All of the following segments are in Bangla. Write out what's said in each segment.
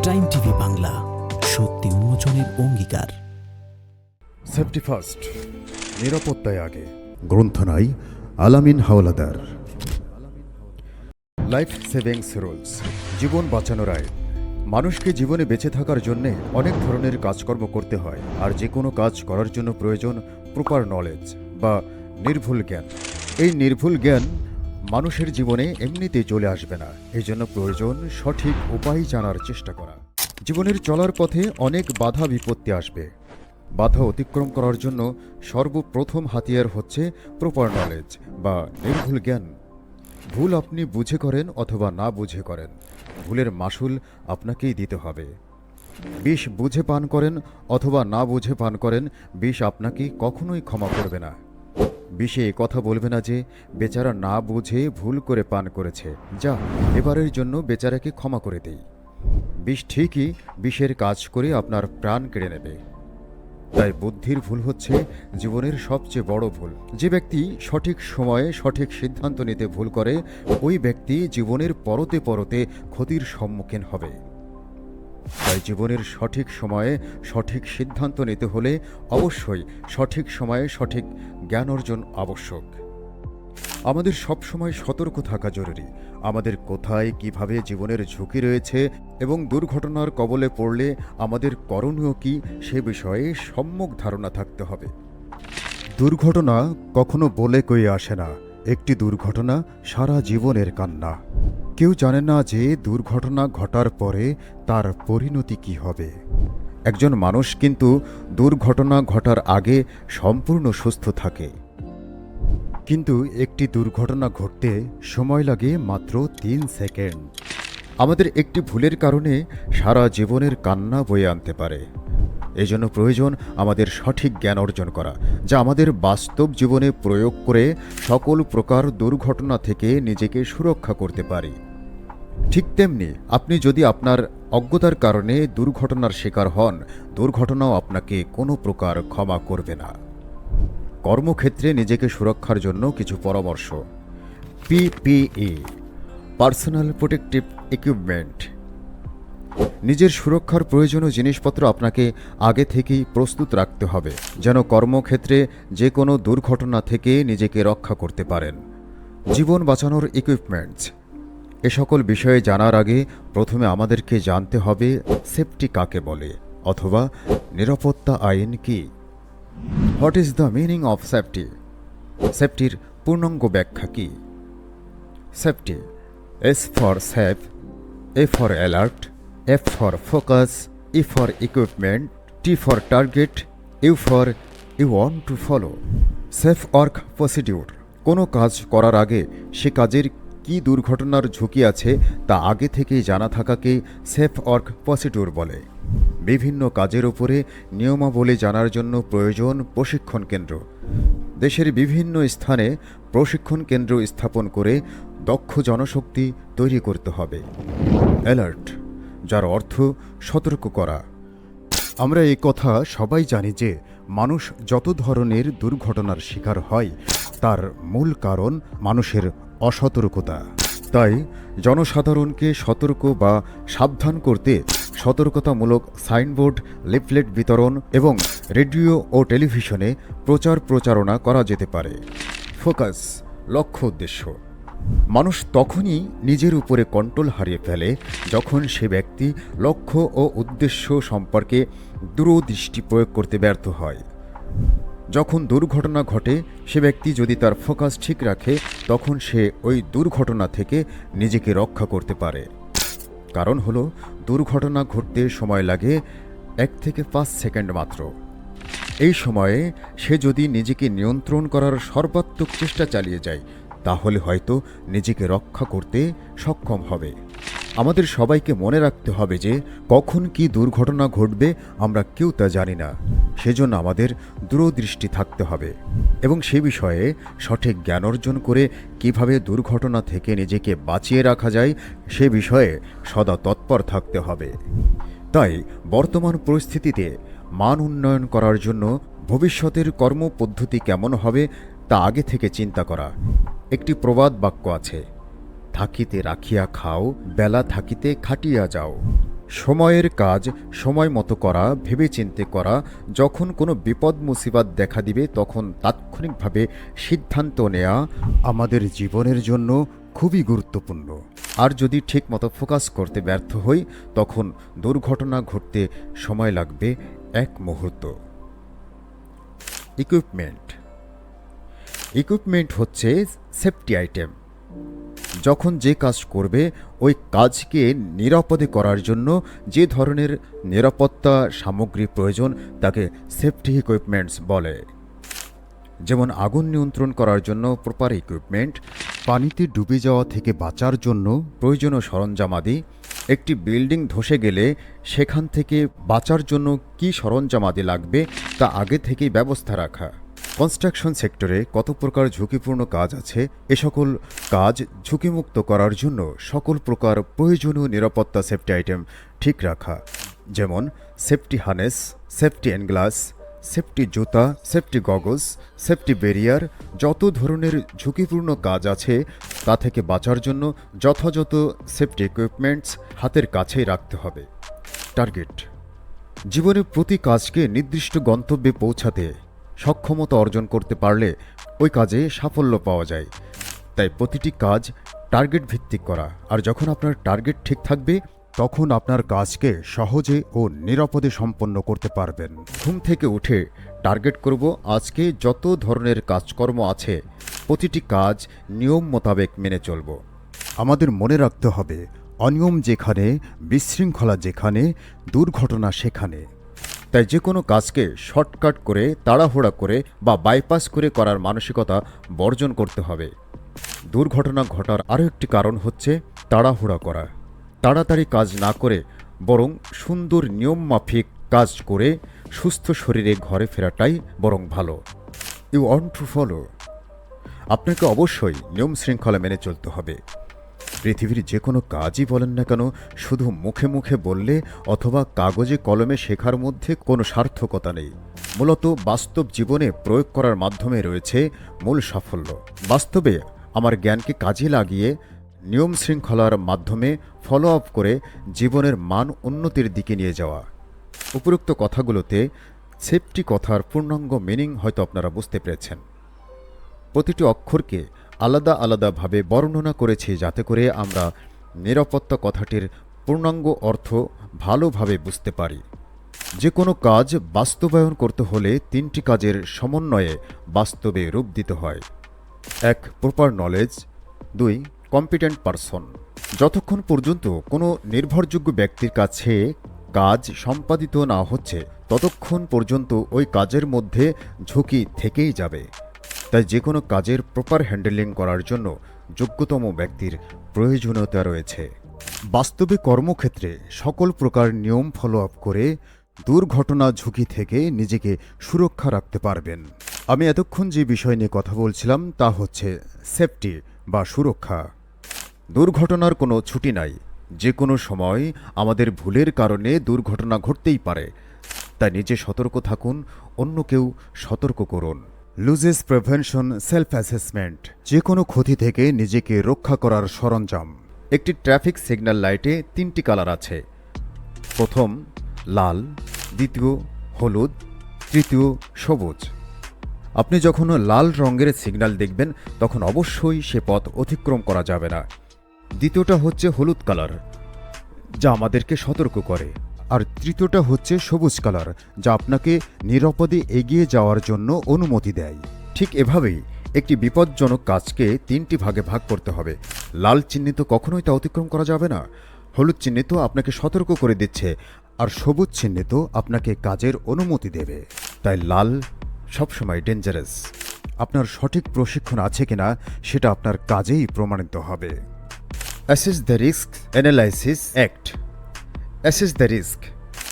টাইম টিভি বাংলা সত্যি উন্মোচনের অঙ্গীকার সেফটি ফার্স্ট নিরাপত্তায় আগে গ্রন্থনাই Alamin Howlader life savings rules জীবন বাঁচানোর আইন মানুষকে জীবনে বেঁচে থাকার জন্য অনেক ধরনের কাজকর্ম করতে হয় আর যে কোনো কাজ করার জন্য প্রয়োজন প্রপার নলেজ বা নির্ভুল জ্ঞান এই নির্ভুল জ্ঞান মানুষের জীবনে এমনিতেই চলে আসবে না। এই জন্য প্রয়োজন সঠিক উপায় জানার চেষ্টা করা। জীবনের চলার পথে অনেক বাধা বিপত্তি আসবে। বাধা অতিক্রম করার জন্য সর্বপ্রথম হাতিয়ার হচ্ছে প্রপার নলেজ বা নির্ভুল জ্ঞান। ভুল আপনি বুঝে করেন অথবা না বুঝে করেন। ভুলের মাসুল আপনাকেই দিতে হবে। বিষ বুঝে পান করেন অথবা না বুঝে পান করেন, বিষ আপনাকে কখনোই ক্ষমা করবে না। বিষে কথা বলবে না যে বেচারা না বুঝে ভুল করে পান করেছে। যা, এবারের জন্য বেচারাকে ক্ষমা করে দেই। বিষ ঠিকই বিষের কাজ করে আপনার প্রাণ কেড়ে নেবে। তাই বুদ্ধির ভুল হচ্ছে জীবনের সবচেয়ে বড় ভুল। যে ব্যক্তি সঠিক সময়ে সঠিক সিদ্ধান্ত নিতে ভুল করে, ওই ব্যক্তি জীবনের পরতে পরতে ক্ষতির সম্মুখীন হবে। তাই জীবনের সঠিক সময়ে সঠিক সিদ্ধান্ত নিতে হলে অবশ্যই সঠিক সময়ে সঠিক জ্ঞান অর্জন আবশ্যক। আমাদের সবসময় সতর্ক থাকা জরুরি। আমাদের কোথায়, কীভাবে জীবনের ঝুঁকি রয়েছে এবং দুর্ঘটনার কবলে পড়লে আমাদের করণীয় কি সে বিষয়ে সম্যক ধারণা থাকতে হবে। দুর্ঘটনা কখনো বলে কই আসে না। একটি দুর্ঘটনা সারা জীবনের কান্না। কেউ জানে না যে দুর্ঘটনা ঘটার পরে তার পরিণতি কি হবে। একজন মানুষ কিন্তু দুর্ঘটনা ঘটার আগে সম্পূর্ণ সুস্থ থাকে। কিন্তু একটি দুর্ঘটনা ঘটতে সময় লাগে মাত্র তিন সেকেন্ড। আমাদের একটি ভুলের কারণে সারা জীবনের কান্না বয়ে আনতে পারে। এজন্য প্রয়োজন আমাদের সঠিক জ্ঞান অর্জন করা, যা আমাদের বাস্তব জীবনে প্রয়োগ করে সকল প্রকার দুর্ঘটনা থেকে নিজেকে সুরক্ষা করতে পারি। ঠিক তেমনি আপনি যদি আপনার অজ্ঞতার কারণে দুর্ঘটনার শিকার হন, দুর্ঘটনাও আপনাকে কোনো প্রকার ক্ষমা করবে না। কর্মক্ষেত্রে নিজেকে সুরক্ষার জন্য কিছু পরামর্শ। PPE personal protective equipment. নিজের সুরক্ষার প্রয়োজনীয় জিনিসপত্র আপনাকে আগে থেকেই প্রস্তুত রাখতে হবে, যেন কর্মক্ষেত্রে যে কোনো দুর্ঘটনা থেকে নিজেকে রক্ষা করতে পারেন। জীবন বাঁচানোর ইকুইপমেন্টস এ সকল বিষয়ে জানার আগে প্রথমে আমাদেরকে জানতে হবে সেফটি কাকে বলে অথবা নিরাপত্তা আইন কি? What is the meaning of safety সেফটির পূর্ণাঙ্গ ব্যাখ্যা কি? Safety S for safe A for alert F for focus E for equipment T for target U for you want to follow safe work procedure কোনো কাজ করার আগে সে কাজের কি দুর্ঘটনার ঝুঁকি আছে তা আগে থেকেই জানা থাকাকে সেফ ওয়ার্ক প্রসিডিউর বলে। বিভিন্ন কাজের উপরে নিয়মাবলী জানার জন্য প্রয়োজন প্রশিক্ষণ কেন্দ্র। দেশের বিভিন্ন স্থানে প্রশিক্ষণ কেন্দ্র স্থাপন করে দক্ষ জনশক্তি তৈরি করতে হবে। অ্যালার্ট, যার অর্থ সতর্ক করা। আমরা এই কথা সবাই জানি যে মানুষ যত ধরনের দুর্ঘটনার শিকার হয়, তার মূল কারণ মানুষের অসতর্কতা। তাই জনসাধারণকে সতর্ক বা সাবধান করতে সতর্কতামূলক সাইনবোর্ড, লিফলেট বিতরণ এবং রেডিও ও টেলিভিশনে প্রচার প্রচারণা করা যেতে পারে। ফোকাস, লক্ষ্য উদ্দেশ্য। মানুষ তখনই নিজের উপরে কন্ট্রোল হারিয়ে ফেলে যখন সে ব্যক্তি লক্ষ্য ও উদ্দেশ্য সম্পর্কে দূরদৃষ্টি প্রয়োগ করতে ব্যর্থ হয়। যখন দুর্ঘটনা ঘটে, সে ব্যক্তি যদি তার ফোকাস ঠিক রাখে, তখন সে ওই দুর্ঘটনা থেকে নিজেকে রক্ষা করতে পারে। কারণ হলো, দুর্ঘটনা ঘটতে সময় লাগে এক থেকে পাঁচ সেকেন্ড মাত্র। এই সময়ে সে যদি নিজেকে নিয়ন্ত্রণ করার সর্বাত্মক চেষ্টা চালিয়ে যায়, তাহলে হয়তো নিজেকে রক্ষা করতে সক্ষম হবে। আমাদের সবাইকে মনে রাখতে হবে যে কখন কি দুর্ঘটনা ঘটবে আমরা কেউ তা জানি না। সেজন্য আমাদের দূরদৃষ্টি থাকতে হবে এবং সে বিষয়ে সঠিক জ্ঞান অর্জন করে কীভাবে দুর্ঘটনা থেকে নিজেকে বাঁচিয়ে রাখা যায় সে বিষয়ে সদা তৎপর থাকতে হবে। তাই বর্তমান পরিস্থিতিতে মান উন্নয়ন করার জন্য ভবিষ্যতের কর্মপদ্ধতি কেমন হবে তা আগে থেকে চিন্তা করা। একটি প্রবাদ বাক্য আছে। থাকিতে রাখিয়া খাও, বেলা থাকিতে খাটিয়া যাও। সময়ের কাজ সময় মতো করা, ভেবেচিন্তে করা, যখন কোনো বিপদ মুসিবাত দেখা দিবে, তখন তাৎক্ষণিকভাবে সিদ্ধান্ত নেওয়া আমাদের জীবনের জন্য খুবই গুরুত্বপূর্ণ। আর যদি ঠিকমতো ফোকাস করতে ব্যর্থ হই, তখন দুর্ঘটনা ঘটতে সময় লাগবে এক মুহূর্ত। ইকুইপমেন্ট। ইকুইপমেন্ট হচ্ছে সেফটি আইটেম। যখন যে কাজ করবে, ওই কাজকে নিরাপদে করার জন্য যে ধরনের নিরাপত্তা সামগ্রী প্রয়োজন, তাকে সেফটি ইকুইপমেন্টস বলে। যেমন আগুন নিয়ন্ত্রণ করার জন্য প্রপার ইকুইপমেন্ট পানিতে ডুবে যাওয়া থেকে বাঁচার জন্য প্রয়োজনীয় সরঞ্জামাদি একটি বিল্ডিং ধসে গেলে সেখান থেকে বাঁচার জন্য কী সরঞ্জামাদি লাগবে, তা আগে থেকেই ব্যবস্থা রাখা। কনস্ট্রাকশন সেক্টরে কত প্রকার ঝুঁকিপূর্ণ কাজ আছে, এ সকল কাজ ঝুঁকিমুক্ত করার জন্য সকল প্রকার প্রয়োজনীয় নিরাপত্তা সেফটি আইটেম ঠিক রাখা। যেমন, সেফটি হানেস, সেফটি এনগ্লাস, সেফটি জুতা, সেফটি গগলস, সেফটি ব্যারিয়ার যত ধরনের ঝুঁকিপূর্ণ কাজ আছে, তা থেকে বাঁচার জন্য যথাযথ সেফটি ইকুইপমেন্টস হাতের কাছেই রাখতে হবে। টার্গেট, জীবনের প্রতি কাজকে নির্দিষ্ট গন্তব্যে পৌঁছাতে সক্ষমতা অর্জন করতে পারলে ওই কাজে সাফল্য পাওয়া যায়। তাই প্রতিটি কাজ টার্গেট ভিত্তিক করা। আর যখন আপনার টার্গেট ঠিক থাকবে, তখন আপনার কাজকে সহজে ও নিরাপদে সম্পন্ন করতে পারবেন। ঘুম থেকে উঠে টার্গেট করব আজকে যত ধরনের কাজকর্ম আছে, প্রতিটি কাজ নিয়ম মোতাবেক মেনে চলব। আমাদের মনে রাখতে হবে, অনিয়ম যেখানে, বিশৃঙ্খলা যেখানে, দুর্ঘটনা সেখানে। তাই যে কোনো কাজকে শর্টকাট করে, তাড়াহুড়া করে বা বাইপাস করে করার মানসিকতা বর্জন করতে হবে। দুর্ঘটনা ঘটার আরও একটি কারণ হচ্ছে তাড়াহুড়া করা। তাড়াতাড়ি কাজ না করে বরং সুন্দর নিয়ম মাফিক কাজ করে সুস্থ শরীরে ঘরে ফেরাটাই বরং ভালো। ইউ ওয়ান্ট টু ফলো আপনাকে অবশ্যই নিয়ম শৃঙ্খলা মেনে চলতে হবে। পৃথিবীর যে কোনো কাজই বলেন না কেন, শুধু মুখে মুখে বললে অথবা কাগজে কলমে শেখার মধ্যে কোনো সার্থকতা নেই। মূলত বাস্তব জীবনে প্রয়োগ করার মাধ্যমে রয়েছে মূল সাফল্য। বাস্তবে আমার জ্ঞানকে কাজে লাগিয়ে নিয়ম শৃঙ্খলার মাধ্যমে ফলো আপ করে জীবনের মান উন্নতির দিকে নিয়ে যাওয়া। উপরোক্ত কথাগুলোতে সেফটি কথার পূর্ণাঙ্গ মিনিং হয়তো আপনারা বুঝতে পেরেছেন। প্রতিটি অক্ষরকে আলাদা আলাদাভাবে বর্ণনা করেছি যাতে করে আমরা নিরাপত্তা কথাটির পূর্ণাঙ্গ অর্থ ভালোভাবে বুঝতে পারি। যে কোনো কাজ বাস্তবায়ন করতে হলে তিনটি কাজের সমন্বয়ে বাস্তবে রূপ দিতে হয়। এক প্রপার নলেজ দুই কম্পিটেন্ট পারসন যতক্ষণ পর্যন্ত কোনো নির্ভরযোগ্য ব্যক্তির কাছে কাজ সম্পাদিত না হচ্ছে, ততক্ষণ পর্যন্ত ওই কাজের মধ্যে ঝুঁকি থেকেই যাবে। তাই যে কোনো কাজের প্রপার হ্যান্ডেলিং করার জন্য যোগ্যতম ব্যক্তির প্রয়োজনীয়তা রয়েছে। বাস্তবে কর্মক্ষেত্রে সকল প্রকার নিয়ম ফলো আপ করে দুর্ঘটনা ঝুঁকি থেকে নিজেকে সুরক্ষা রাখতে পারবেন। আমি এতক্ষণ যে বিষয় নিয়ে কথা বলছিলাম তা হচ্ছে সেফটি বা সুরক্ষা। দুর্ঘটনার কোনো ছুটি নাই। যে কোনো সময় আমাদের ভুলের কারণে দুর্ঘটনা ঘটতেই পারে। তাই নিজে সতর্ক থাকুন, অন্য কেউ সতর্ক করুন। লুজেস প্রিভেনশন সেলফ অ্যাসেসমেন্ট যে কোনো ক্ষতি থেকে নিজেকে রক্ষা করার সরঞ্জাম। একটি ট্রাফিক সিগন্যাল লাইটে তিনটি কালার আছে। প্রথম, লাল, দ্বিতীয়, হলুদ, তৃতীয়, সবুজ। আপনি যখন লাল রঙের সিগন্যাল দেখবেন, তখন অবশ্যই সে পথ অতিক্রম করা যাবে না। দ্বিতীয়টা হচ্ছে হলুদ কালার যা আমাদেরকে সতর্ক করে। আর তৃতীয়টা হচ্ছে সবুজ কালার, যা আপনাকে নিরাপদে এগিয়ে যাওয়ার জন্য অনুমতি দেয়। ঠিক এভাবেই একটি বিপজ্জনক কাজকে তিনটি ভাগে ভাগ করতে হবে। লাল চিহ্নিত কখনোই তা অতিক্রম করা যাবে না। হলুদ চিহ্নিত আপনাকে সতর্ক করে দিচ্ছে, আর সবুজ চিহ্নিত আপনাকে কাজের অনুমতি দেবে। তাই লাল সবসময় ডেঞ্জারাস আপনার সঠিক প্রশিক্ষণ আছে কিনা, সেটা আপনার কাজেই প্রমাণিত হবে। Assess the risk analysis act assess the risk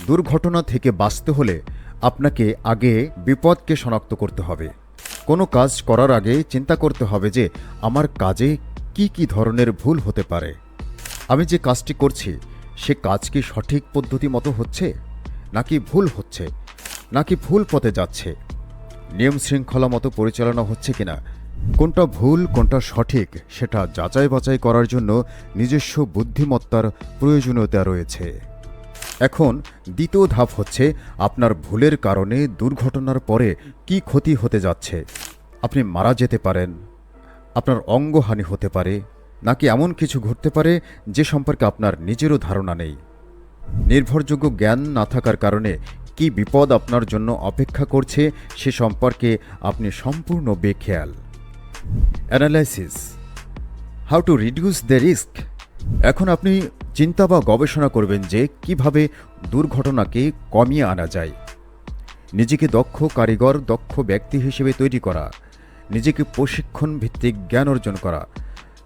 দুর্ঘটনা থেকে বাঁচতে হলে আপনাকে আগে বিপদকে শনাক্ত করতে হবে। কোনো কাজ করার আগে চিন্তা করতে হবে যে, আমার কাজে কি কি ধরনের ভুল হতে পারে। আমি যে কাজটি করছি, সে কাজ কি সঠিক পদ্ধতি মতো হচ্ছে? নাকি ভুল হচ্ছে? নাকি ভুল পথে যাচ্ছে? নিয়ম শৃঙ্খলা মতো পরিচালনা হচ্ছে কিনা? কোনটা ভুল, কোনটা সঠিক, সেটা যাচাই বাছাই করার জন্য নিজস্ব বুদ্ধিমত্তার প্রয়োজনীয়তা রয়েছে। এখন দ্বিতীয় ধাপ হচ্ছে আপনার ভুলের কারণে দুর্ঘটনার পরে কি ক্ষতি হতে যাচ্ছে। আপনি মারা যেতে পারেন, আপনার অঙ্গহানি হতে পারে, নাকি এমন কিছু ঘটতে পারে যে সম্পর্কে আপনার নিজেরও ধারণা নেই। নির্ভরযোগ্য জ্ঞান না থাকার কারণে কি বিপদ আপনার জন্য অপেক্ষা করছে সে সম্পর্কে আপনি সম্পূর্ণ বেখেয়াল। Analysis. How to reduce the risk এখন আপনি চিন্তা বা গবেষণা করবেন যে কীভাবে দুর্ঘটনাকে কমিয়ে আনা যায়। নিজেকে দক্ষ কারিগর, দক্ষ ব্যক্তি হিসেবে তৈরি করা, নিজেকে প্রশিক্ষণ ভিত্তিক জ্ঞান অর্জন করা,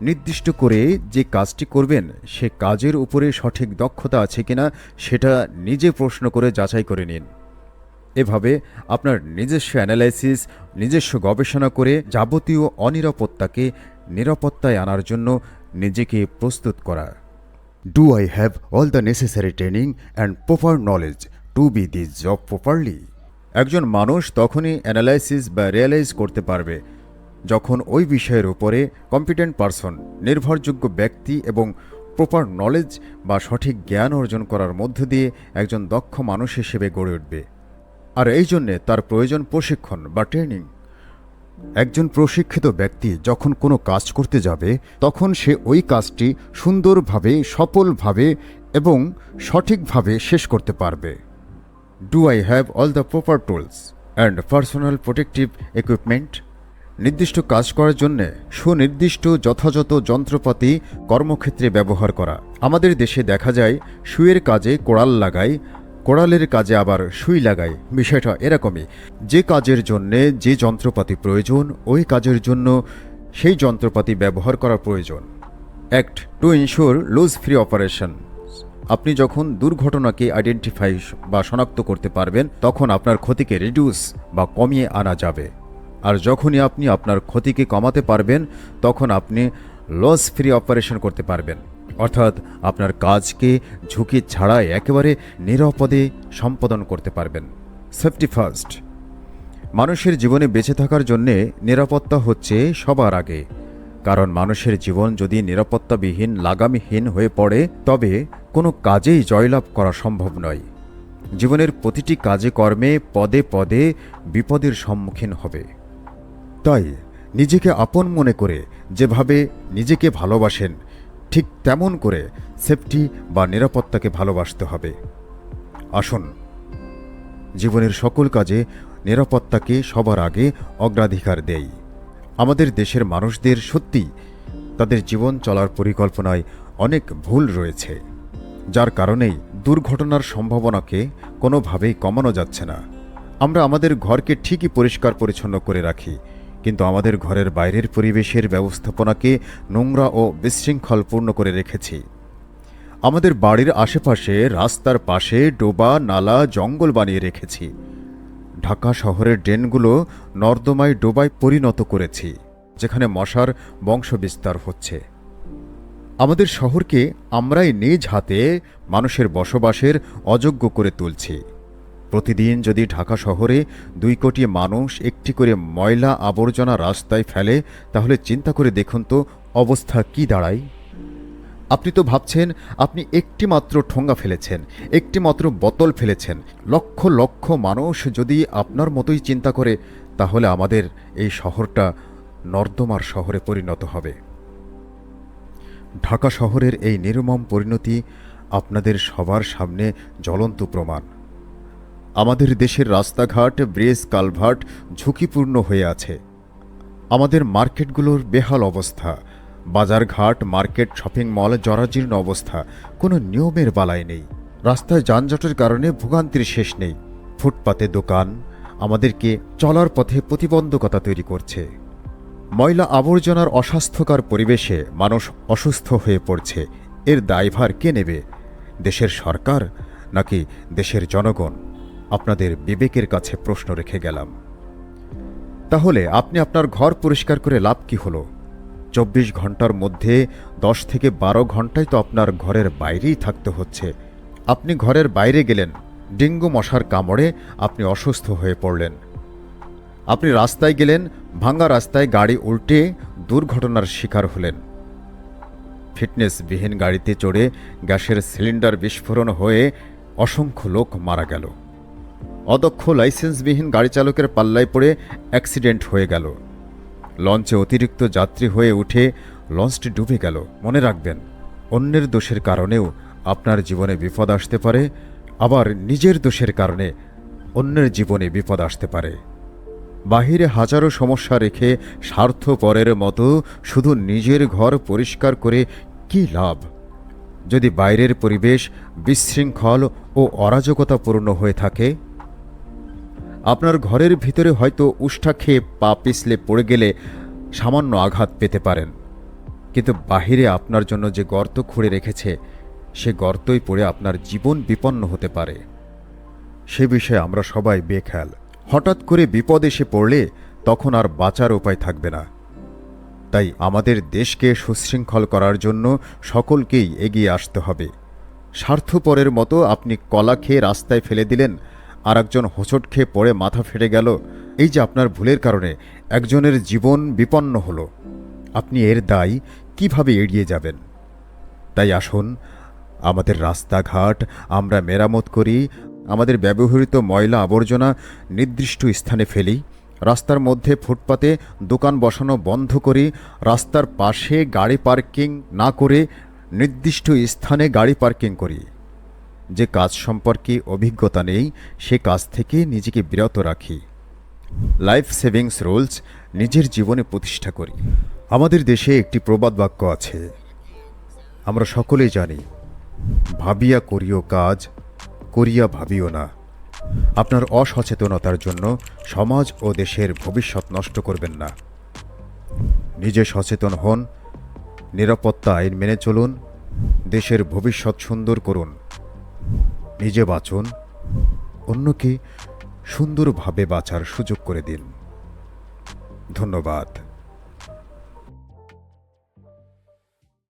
নির্দিষ্ট করে যে কাজটি করবেন, সে কাজের উপরে সঠিক দক্ষতা আছে কিনা সেটা নিজে প্রশ্ন করে যাচাই করে নিন। এভাবে আপনার নিজস্ব অ্যানালাইসিস, নিজস্ব গবেষণা করে যাবতীয় অনিরাপত্তাকে নিরাপত্তায় আনার জন্য নিজেকে প্রস্তুত করা। Do I have all the necessary training and proper knowledge to be this job properly একজন মানুষ তখনই অ্যানালাইসিস বা রিয়েলাইজ করতে পারবে যখন ওই বিষয়ের উপরে কম্পিটেন্ট পারসন নির্ভরযোগ্য ব্যক্তি এবং প্রপার নলেজ বা সঠিক জ্ঞান অর্জন করার মধ্য দিয়ে একজন দক্ষ মানুষ হিসেবে গড়ে উঠবে। আর এই জন্যে তার প্রয়োজন প্রশিক্ষণ বা ট্রেনিং একজন প্রশিক্ষিত ব্যক্তি যখন কোনো কাজ করতে যাবে, তখন সে ওই কাজটি সুন্দরভাবে, সফলভাবে এবং সঠিকভাবে শেষ করতে পারবে। Do I have all the proper tools and personal protective equipment নির্দিষ্ট কাজ করার জন্যে সুনির্দিষ্ট যথাযথ যন্ত্রপাতি কর্মক্ষেত্রে ব্যবহার করা। আমাদের দেশে দেখা যায়, সুয়ের কাজে কোড়াল লাগায় কোড়ালের কাজে আবার সুই লাগায়। বিষয়টা এরকমই, যে কাজের জন্যে যে যন্ত্রপাতি প্রয়োজন, ওই কাজের জন্য সেই যন্ত্রপাতি ব্যবহার করা প্রয়োজন। Act to ensure loss free operation আপনি যখন দুর্ঘটনাকে আইডেন্টিফাই বা শনাক্ত করতে পারবেন, তখন আপনার ক্ষতিকে রিডিউস বা কমিয়ে আনা যাবে। আর যখনই আপনি আপনার ক্ষতিকে কমাতে পারবেন, তখন আপনি লস ফ্রি অপারেশন করতে পারবেন। অর্থাৎ আপনার কাজকে ঝুঁকি ছাড়াই একেবারে নিরাপদে সম্পাদন করতে পারবেন। সেফটি ফার্স্ট মানুষের জীবনে বেঁচে থাকার জন্যে নিরাপত্তা হচ্ছে সবার আগে। কারণ মানুষের জীবন যদি নিরাপত্তাবিহীন, লাগামহীন হয়ে পড়ে, তবে কোনো কাজেই জয়লাভ করা সম্ভব নয়। জীবনের প্রতিটি কাজে কর্মে পদে পদে বিপদের সম্মুখীন হবে। তাই নিজেকে আপন মনে করে যেভাবে নিজেকে ভালোবাসেন ঠিক তেমন করে সেফটি বা নিরাপত্তাকে ভালোবাসতে হবে। আসুন, জীবনের সকল কাজে নিরাপত্তাকে সবার আগে অগ্রাধিকার দেই। আমাদের দেশের মানুষদের সত্যি তাদের জীবন চলার পরিকল্পনায় অনেক ভুল রয়েছে, যার কারণেই দুর্ঘটনার সম্ভাবনাকে কোনোভাবেই কমানো যাচ্ছে না। আমরা আমাদের ঘরকে ঠিকই পরিষ্কার পরিচ্ছন্ন করে রাখি কিন্তু আমাদের ঘরের বাইরের পরিবেশের ব্যবস্থাপনাকে নোংরা ও বিশৃঙ্খলপূর্ণ করে রেখেছি। আমাদের বাড়ির আশেপাশে রাস্তার পাশে ডোবা, নালা, জঙ্গল বানিয়ে রেখেছি। ঢাকা শহরের ড্রেনগুলো নর্দমায় ডোবায় পরিণত করেছি, যেখানে মশার বংশবিস্তার হচ্ছে। আমাদের শহরকে আমরাই নিজ হাতে মানুষের বসবাসের অযোগ্য করে তুলছি। প্রতিদিন যদি ঢাকা শহরে দুই কোটি মানুষ একটি করে ময়লা আবর্জনা রাস্তায় ফেলে, তাহলে চিন্তা করে দেখুন তো অবস্থা কি দাঁড়ায়। আপনি তো ভাবছেন, আপনি একটি মাত্র ঠোঙ্গা ফেলেছেন, একটি মাত্র বোতল ফেলেছেন। লক্ষ লক্ষ মানুষ যদি আপনার মতোই চিন্তা করে, তাহলে আমাদের এই শহরটা নর্দমার শহরে পরিণত হবে। ঢাকা শহরের এই নির্মম পরিণতি আপনাদের সবার সামনে জ্বলন্ত প্রমাণ। আমাদের দেশের রাস্তাঘাট, ব্রিজ, কালভার্ট ঝুঁকিপূর্ণ হয়ে আছে। আমাদের মার্কেটগুলোর বেহাল অবস্থা, বাজারঘাট, মার্কেট, শপিং মল জরাজীর্ণ অবস্থা, কোনো নিয়মের বালাই নেই। রাস্তায় যানজটের কারণে ভোগান্তির শেষ নেই। ফুটপাতে দোকান আমাদেরকে চলার পথে প্রতিবন্ধকতা তৈরি করছে। ময়লা আবর্জনার অস্বাস্থ্যকর পরিবেশে মানুষ অসুস্থ হয়ে পড়ছে। এর দায়ভার কে নেবে, দেশের সরকার নাকি দেশের জনগণ? আপনাদের বিবেকের কাছে প্রশ্ন রেখে গেলাম। তাহলে আপনি আপনার ঘর পরিষ্কার করে লাভ কি হলো? চব্বিশ ঘণ্টার মধ্যে দশ থেকে বারো ঘন্টায় তো আপনার ঘরের বাইরেই থাকতে হচ্ছে। আপনি ঘরের বাইরে গেলেন, ডেঙ্গু মশার কামড়ে আপনি অসুস্থ হয়ে পড়লেন। আপনি রাস্তায় গেলেন ভাঙা রাস্তায় গাড়ি উল্টে দুর্ঘটনার শিকার হলেন। ফিটনেসবিহীন গাড়িতে চড়ে গ্যাসের সিলিন্ডার বিস্ফোরণ হয়ে অসংখ্য লোক মারা গেল। অদক্ষ লাইসেন্সবিহীন গাড়ি চালকের পাল্লায় পড়ে অ্যাক্সিডেন্ট হয়ে গেল। লঞ্চে অতিরিক্ত যাত্রী হয়ে উঠে লঞ্চটি ডুবে গেল। মনে রাখবেন, অন্যের দোষের কারণেও আপনার জীবনে বিপদ আসতে পারে, আবার নিজের দোষের কারণে অন্যের জীবনে বিপদ আসতে পারে। বাহিরে হাজারো সমস্যা রেখে স্বার্থপরের মতো শুধু নিজের ঘর পরিষ্কার করে কী লাভ? যদি বাইরের পরিবেশ বিশৃঙ্খল ও অরাজকতাপূর্ণ হয়ে থাকে আপনার ঘরের ভিতরে হয়তো উষ্ঠা খেয়ে পা পিছলে পড়ে গেলে সামান্য আঘাত পেতে পারেন। কিন্তু বাহিরে আপনার জন্য যে গর্ত খুঁড়ে রেখেছে, সে গর্তই পড়ে আপনার জীবন বিপন্ন হতে পারে। সে বিষয়ে আমরা সবাই বেখেয়াল। হঠাৎ করে বিপদ এসে পড়লে তখন আর বাঁচার উপায় থাকবে না। তাই আমাদের দেশকে সুশৃঙ্খল করার জন্য সকলকেই এগিয়ে আসতে হবে। স্বার্থপরের মতো আপনি কলা খেয়ে রাস্তায় ফেলে দিলেন আর একজন হোঁচট খেয়ে পড়ে মাথা ফেটে গেল। এই যে আপনার ভুলের কারণে একজনের জীবন বিপন্ন হলো। আপনি এর দায়, কীভাবে এড়িয়ে যাবেন? তাই আসুন, আমাদের রাস্তাঘাট, আমরা মেরামত করি, আমাদের ব্যবহৃত ময়লা আবর্জনা নির্দিষ্ট স্থানে ফেলি, রাস্তার মধ্যে ফুটপাতে দোকান বসানো বন্ধ করি, রাস্তার পাশে গাড়ি পার্কিং না করে নির্দিষ্ট স্থানে গাড়ি পার্কিং করি। যে কাজ সম্পর্কে অভিজ্ঞতা নেই, সে কাজ থেকে নিজেকে বিরত রাখি। লাইফ সেভিংস রুলস নিজের জীবনে প্রতিষ্ঠা করি। আমাদের দেশে একটি প্রবাদ বাক্য আছে, আমরা সকলেই জানি, ভাবিয়া করিও কাজ, করিয়া ভাবিও না। আপনার অসচেতনতার জন্য সমাজ ও দেশের ভবিষ্যৎ নষ্ট করবেন না। নিজে সচেতন হন, নিরাপত্তা আইন মেনে চলুন, দেশের ভবিষ্যৎ সুন্দর করুন। নিজে বাঁচুন অন্যকে সুন্দরভাবে বাঁচার সুযোগ করে দিন। ধন্যবাদ।